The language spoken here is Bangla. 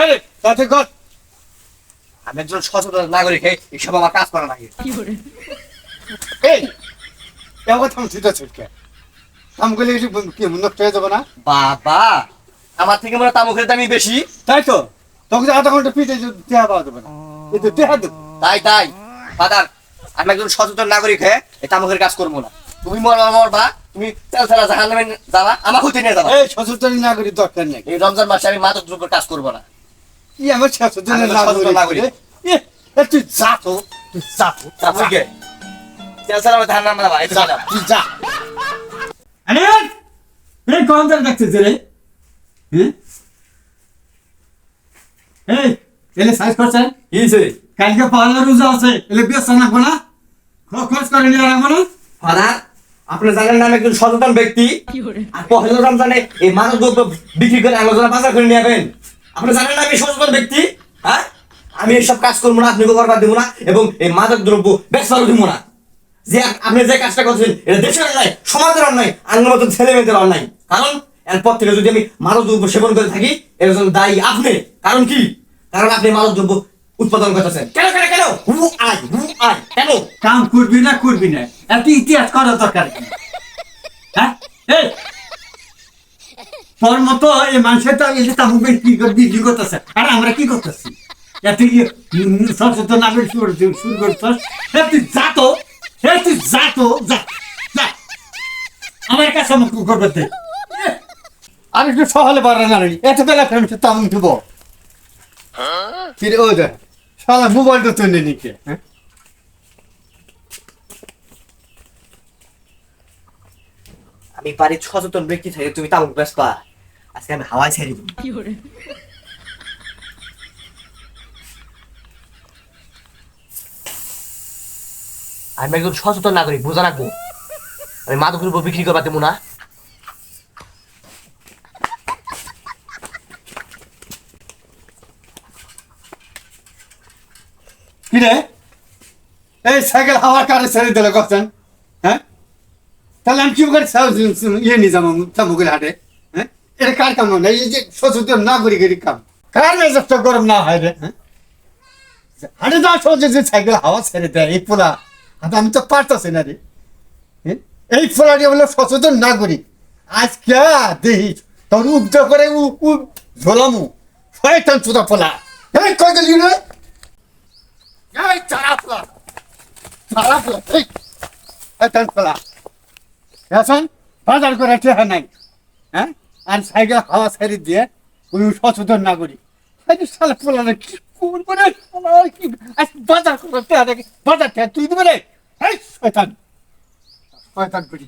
এই তাতে কর। আমি একজন সচেতন নাগরিক এসব আমার কাজ করা লাগে। এই এমন কথা আমি ছুটে ছুটকে কাম কি নষ্ট হয়ে যাবে না? বাবা আমার থেকে মনে তামুকের দামই বেশি। তাই তো? তখন যে আধা ঘণ্টা পিঠে টেহা পাওয়া যাবে না। কিন্তু টেহা তাই তাই। ফাদার আমি একজন সচেতন নাগরিক হয়ে? এই তামুকের কাজ করব না। তুমি মরবা মরবা। তুমি তেল ছাড়া জাহান নামে যাবা। আমার হতে নিয়ে যাবা। এই সচেতন নাগরিক দরকার নেই। এই রমজান মাসে আমি মাদক দ্রব্যের কাজ করব না। কি আমার সচেতন নাগরিক। এ, তুই যা তো তুই যা তো। তামুকে তেল ছাড়া আমি জাহান নামে যাবা যা, তুই যা। আরে এই কোন জায়গা ডাকতেছে রে? হ্যাঁ এই এলে সাইজ করছেন কিছে কালকে পয়লা রোজা আছে এলে বেশ না? না খরচ করে নিয়ে রাখব না? ফাদার আপনি জানেন না আমি একজন সচেতন ব্যক্তি। আর পহেলা রমজানে এই মাদক দ্রব্য বিক্রি করে আলোচনা বাজার করে নিয়ে যাবেন। আপনি জানেন আমি সচেতন ব্যক্তি হ্যাঁ? আমি এইসব কাজ করব না আপনি করবার দেবো না, এবং এই মাদক দ্রব্য বেচবারও দিব না। যে আপনি যে কাজটা করছেন, এটা দেশের অন্যায়, সমাজের অন্যায় আঙ্গুল মতো ছেলে মেয়েদের অন্যায়। কারণ, এরপর থেকে যদি আমি মাদক দ্রব্য সেবন করে থাকি, এর জন্য দায়ী আপনি। কারণ কি? কারণ আপনি মাদক দ্রব্য উৎপাদন করতেছেন। কেন কেন কেন? Who I who I can? কাম করবি না করবি না। এত ইতিহাস করা দরকার কি হ্যাঁ এই তোর মতো এই মানুষের তো এই যে তাবু কি করে বিক্রি করতেছে? আর আমরা কি করতেছি? এত সচেতন নাগরিক শুরু শুরু করতেছ এ তুই যা তো এ তুই যা তো যা যা। আমার কাছে আমাকে করবে দে। আর একটু সহলে পারে না রে। এত বেলা ফেমি তো আমি দেব ফিরে, ও দে শালা মোবাইলটা তুই নিকে হ্যাঁ? আমি বাড়ির সচেতন ব্যক্তি থেকে তুমি তামুক বেসপা আজকে আমি হাওয়ায় ছেড়ে দিব। আমি একজন সচেতন নাগরিক বোঝা রাখব আমি মাদক দ্রব্য বিক্রি করবা দেবো না। কি রে? এই সাইকেল হাওয়ার কারে ছেড়ে দিলে কথা হ্যাঁ? তাহলে আমি কি করে ইয়ে নিয়ে যাব হাটে? এটা কার কাম না এই যে সচেতন নাগরিকের কাম। কার মেজাজটা গরম না হয় রে হাটে যাওয়া সহজে যে সাইকেল হাওয়া ছেড়ে দেয়, এই পোলা। হাতে আমি তো পারতাছি না রে হ্যাঁ? এই পোলাটি হলো সচেতন নাগরিক আজকে দেখিস তোর উদ্য করে উ ঝোলামু। শয়তান চুদা পোলা। এই কই গেলি রে? এই চারা পোলা। চারা পোলা, এই। শয়তান পোলা। এখন বাজার করে টেহা নাই হ্যাঁ? আর সাইকেল হাওয়া ছেড়ে দিয়ে ওই সচেতন নাগরিক। করি কি করব কি? বাজার করতে বাজার তুই দেবে রে। শয়তান। শয়তান করি